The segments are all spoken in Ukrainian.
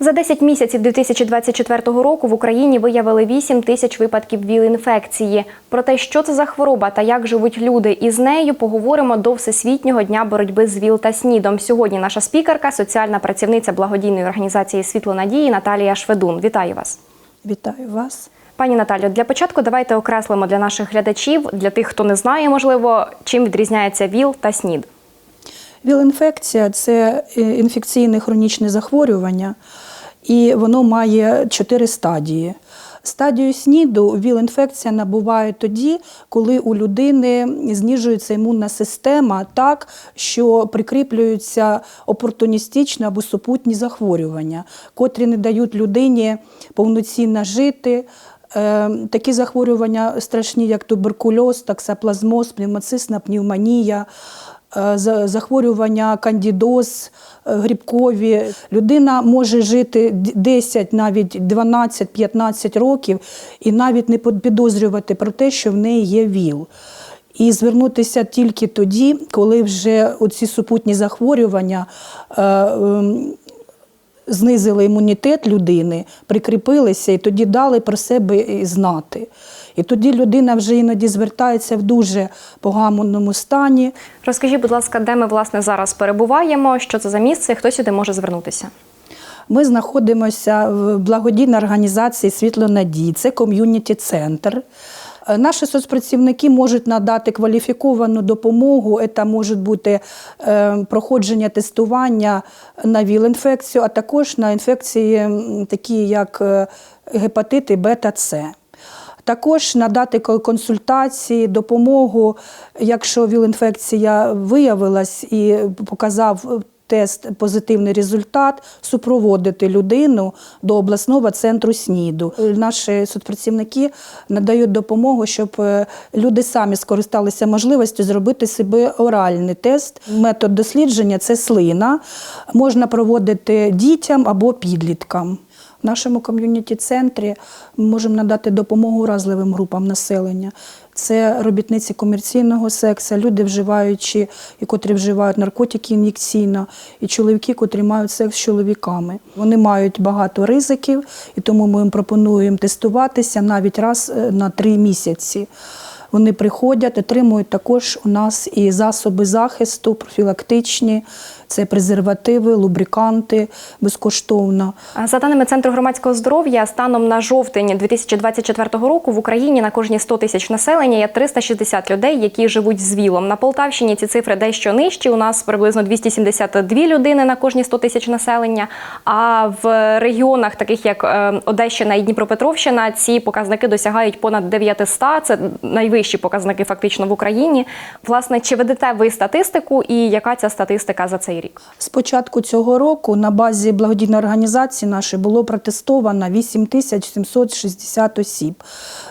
За 10 місяців 2024 року в Україні виявили 8 тисяч випадків ВІЛ-інфекції. Про те, що це за хвороба та як живуть люди із нею, поговоримо до Всесвітнього дня боротьби з ВІЛ та СНІДом. Сьогодні наша спікерка, соціальна працівниця благодійної організації Світло Надії Наталія Шведун. Вітаю вас. Вітаю вас. Пані Наталю, для початку давайте окреслимо для наших глядачів, для тих, хто не знає, можливо, чим відрізняється ВІЛ та СНІД. Віл-інфекція це е, інфекційне хронічне захворювання, і воно має чотири стадії. Стадію СНІДу ВІЛ-інфекція набуває тоді, коли у людини знижується імунна система так, що прикріплюються опортуністичні або супутні захворювання, котрі не дають людині повноцінно жити. Е, Такі захворювання страшні, як туберкульоз, таксоплазмоз, пневмоцисна пневмонія, захворювання кандідоз, е, грибкові. Людина може жити 10, навіть 12-15 років і навіть не підозрювати про те, що в неї є ВІЛ. І звернутися тільки тоді, коли вже оці супутні захворювання е, ем, знизили імунітет людини, прикріпилися і тоді дали про себе знати. І тоді людина вже іноді звертається в дуже поганому стані. Розкажіть, будь ласка, де ми власне зараз перебуваємо, що це за місце, і хто сюди може звернутися? Ми знаходимося в благодійній організації Світло Надії, це ком'юніті-центр. Е, Наші соцпрацівники можуть надати кваліфіковану допомогу. Це можуть бути е, проходження тестування на ВІЛ-інфекцію, а також на інфекції, такі як е, гепатити бета С. Також надати консультації, допомогу, якщо ВІЛ-інфекція виявилась і показав тест позитивний результат, супроводити людину до обласного центру СНІДу. Наші соцпрацівники надають допомогу, щоб е, люди самі скористалися можливістю зробити собі оральний тест. Метод дослідження це слина. Можна проводити дітям або підліткам. В нашому ком'юніті-центрі ми можемо надати допомогу уразливим групам населення. Це робітниці комерційного сексу, люди, вживаючи і котрі вживають наркотики ін'єкційно, і чоловіки, котрі мають секс з чоловіками. Вони мають багато ризиків, і тому ми їм пропонуємо тестуватися навіть раз е, на три місяці. Вони приходять, отримують також у нас і засоби захисту, профілактичні, це презервативи, лубриканти безкоштовно. За даними Центру громадського здоров'я, станом на жовтень 2024 року в Україні на кожні 100 тисяч населення є 360 людей, які живуть з ВІЛом. На Полтавщині ці цифри дещо нижчі. У нас приблизно 272 людини на кожні 100 тисяч населення. А в регіонах, таких як е, Одещина і Дніпропетровщина, ці показники досягають понад 900. Це найвищі показники фактично в Україні. Власне, чи ведете ви статистику і яка ця статистика за цей рік? З цього року на базі благодійної організації нашої було протестовано 8760 осіб.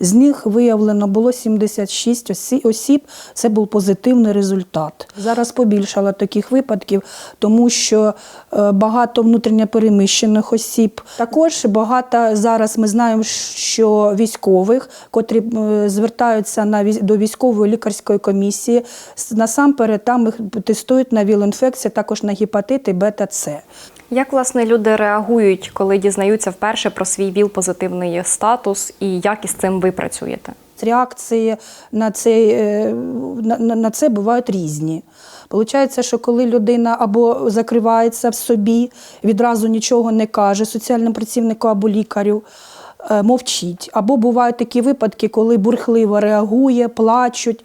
З них виявлено було 76 осіб. Це був позитивний результат. Зараз побільшало таких випадків, тому що е, багато внутрішньопереміщених осіб. Також багато зараз ми знаємо, що військових, котрі е, звертаються на до військової лікарської комісії, насамперед там їх тестують на віл-інфекцію, також на гепатити бета-С. Як власне люди реагують, коли дізнаються вперше про свій ВІЛ-позитивний статус, і як із цим ви працюєте? Реакції на це, е, на, на- це бувають різні. Получається, що коли людина або закривається в собі, відразу нічого не каже соціальному працівнику або лікарю, е, мовчить. Або бувають такі випадки, коли бурхливо реагує, плачуть.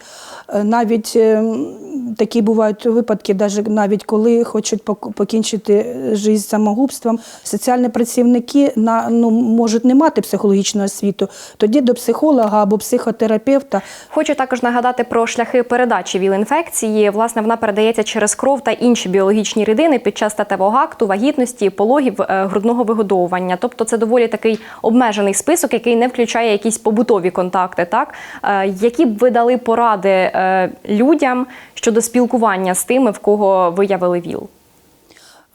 Е, Навіть е, м, такі бувають випадки, навіть коли хочуть пок- покінчити життя самогубством. Соціальні працівники на, ну, можуть не мати психологічного освіту, тоді до психолога або психотерапевта Хочу також нагадати про шляхи передачі ВІЛ-інфекції. Власне, вона передається через кров та інші біологічні рідини під час статевого акту, вагітності, пологів е, грудного вигодовування. Тобто, це доволі такий обмежений список, який не включає якісь побутові контакти. Так Е, які б ви дали поради е, людям щодо спілкування з тими, в кого виявили ВІЛ?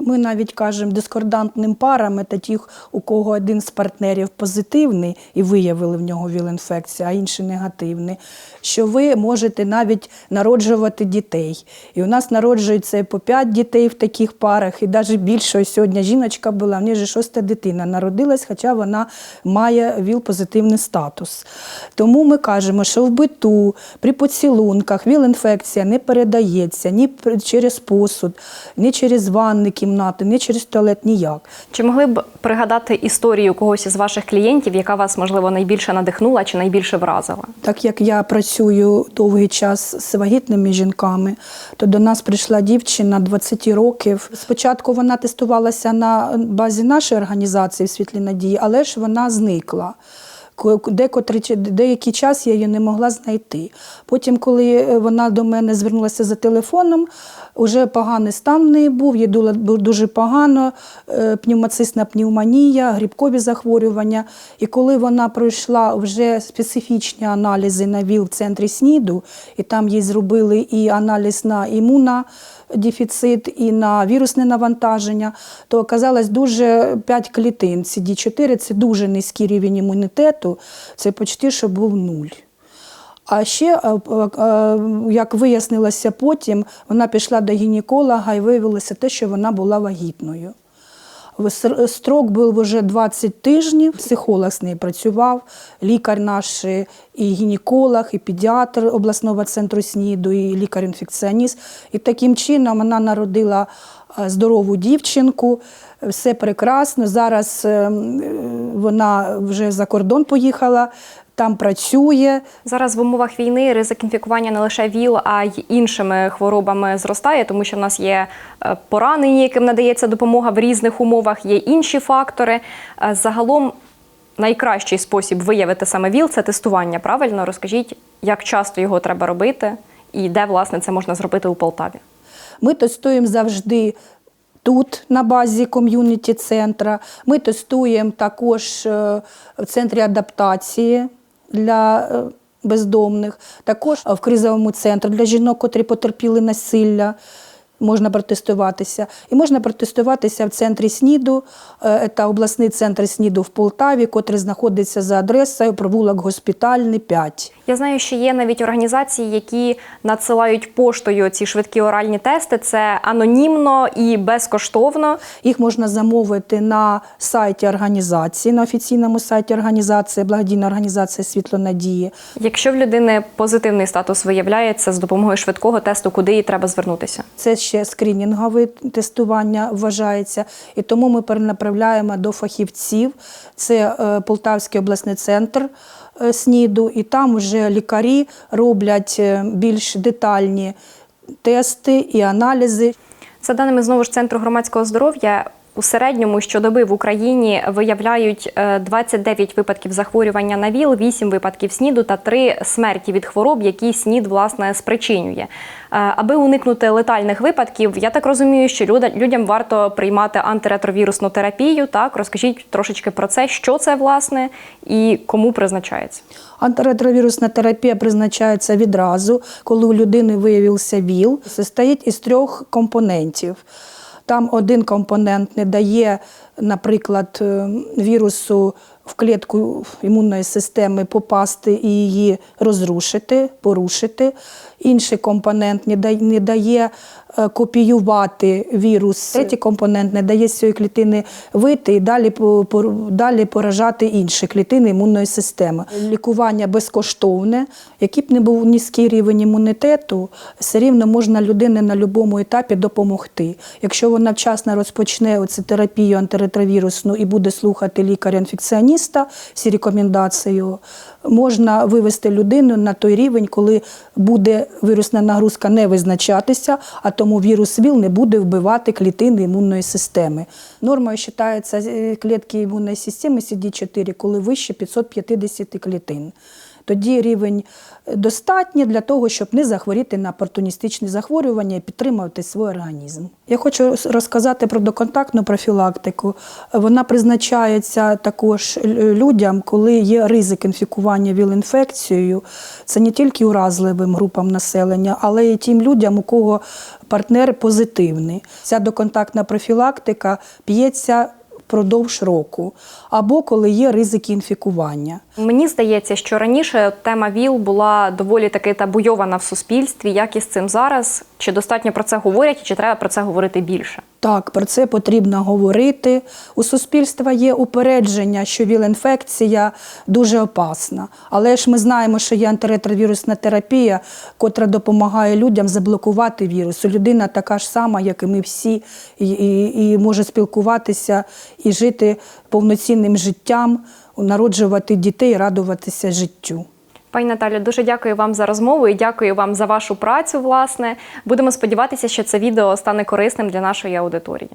Ми навіть кажемо дискордантним парам це ті, у кого один з партнерів позитивний і виявили в нього віл-інфекцію, а інший негативний, що ви можете навіть народжувати дітей. І у нас народжується по 5 дітей в таких парах, і навіть більше сьогодні жіночка була, в неї же шоста дитина народилась, хоча вона має ВІЛ-позитивний статус. Тому ми кажемо, що в биту, при поцілунках ВІЛ-інфекція не передається ні через посуд, ні через ванни кімнати, ні через туалет, ніяк. Чи могли б пригадати історію когось із ваших клієнтів, яка вас можливо найбільше надихнула чи найбільше вразила? Так як я працюю довгий час з вагітними жінками, то до нас прийшла дівчина 20 років. Спочатку вона тестувалася на базі нашої організації в світлі надії, але ж вона зникла. Деякий час я її не могла знайти. Потім, коли е, вона до мене звернулася за телефоном, вже поганий стан в неї був, їй було дуже погано, е, пневмоцистна пневмонія, грибкові захворювання. І коли вона пройшла вже специфічні аналізи на ВІЛ в центрі СНІДу, і там їй зробили і аналіз на імунодефіцит, і на вірусне навантаження, то оказалось дуже 5 клітин. CD4 це дуже низький рівень імунітету, це почти що був нуль. А ще, е, е, е, як вияснилося потім, вона пішла до гінеколога і виявилося те, що вона була вагітною. Строк був вже 20 тижнів, психолог з нею працював, лікар наш і гінеколог, і педіатр обласного центру СНІДу, і лікар-інфекціоніст. І таким чином вона народила е, здорову дівчинку, все прекрасно. Зараз е, е, вона вже за кордон поїхала, там працює. Зараз в умовах війни ризик інфікування не лише ВІЛ, а й іншими хворобами зростає, тому що в нас є е, поранені, яким надається допомога в різних умовах, є інші фактори. Е, Загалом найкращий спосіб виявити саме ВІЛ це тестування. Правильно розкажіть, як часто його треба робити і де власне це можна зробити у Полтаві. Ми тестуємо завжди тут, на базі ком'юніті центра. Ми тестуємо також е, в центрі адаптації для е, бездомних, також в кризовому центрі для жінок, котрі потерпіли насилля. Можна протестуватися. І можна протестуватися в центрі СНІДу, це обласний центр СНІДу в Полтаві, котрий знаходиться за адресою провулок Госпітальний 5. Я знаю, що є навіть організації, які надсилають поштою ці швидкі оральні тести. Це анонімно і безкоштовно. Їх можна замовити на сайті організації, на офіційному сайті організації, благодійна організація Світло Надії. Якщо в людини позитивний статус виявляється з допомогою швидкого тесту, куди їй треба звернутися? Це ще скринінгове тестування вважається, і тому ми перенаправляємо до фахівців. Це е, Полтавський обласний центр е, СНІДу, і там вже лікарі роблять е, більш детальні тести і аналізи. За даними знову ж центру громадського здоров'я. У середньому щодоби в Україні виявляють е, 29 випадків захворювання на ВІЛ, 8 випадків СНІДу та 3 смерті від хвороб, які СНІД власне спричинює. Е, Аби уникнути летальних випадків, я так розумію, що людям варто приймати антиретровірусну терапію. Так, розкажіть трошечки про це, що це власне і кому призначається. Антиретровірусна терапія призначається відразу, коли у людини виявився ВІЛ. Состоїть із трьох компонентів. Там один компонент не дає, наприклад, е, вірусу в клітку імунної системи попасти і її розрушити, порушити. Інший компонент не дає, не дає е, копіювати вірус. Третій компонент не дає з цієї клітини вийти і далі, далі поражати інші клітини імунної системи. Лікування безкоштовне, який б не був низький рівень імунітету, все рівно можна людині на будь-якому етапі допомогти. Якщо вона вчасно розпочне оцю терапію антиретровірусну і буде слухати лікаря-інфекціоніста, всі рекомендації, можна вивести людину на той рівень, коли буде вірусна нагрузка не визначатися, а тому вірус ВІЛ не буде вбивати клітини імунної системи. Нормою вважається е, клітки імунної системи CD4, коли вище 550 клітин. Тоді рівень достатній для того, щоб не захворіти на опортуністичні захворювання і підтримувати свій організм. Я хочу розказати про доконтактну профілактику. Вона призначається також людям, коли є ризик інфікування ВІЛ-інфекцією. Це не тільки уразливим групам населення, але й тим людям, у кого партнер позитивний. Ця доконтактна профілактика п'ється впродовж року, або коли є ризики інфікування. Мені здається, що раніше тема ВІЛ була доволі таки табуйована в суспільстві. Як із цим зараз? Чи достатньо про це говорять, чи треба про це говорити більше? Так, про це потрібно говорити. У суспільства є упередження, що ВІЛ-інфекція дуже опасна. Але ж ми знаємо, що є антиретровірусна терапія, котра допомагає людям заблокувати вірус. Людина така ж сама, як і ми всі, і, і, і може спілкуватися і жити повноцінним життям, народжувати дітей, радуватися життю. Пані Наталю, дуже дякую вам за розмову і дякую вам за вашу працю. Власне, будемо сподіватися, що це відео стане корисним для нашої аудиторії.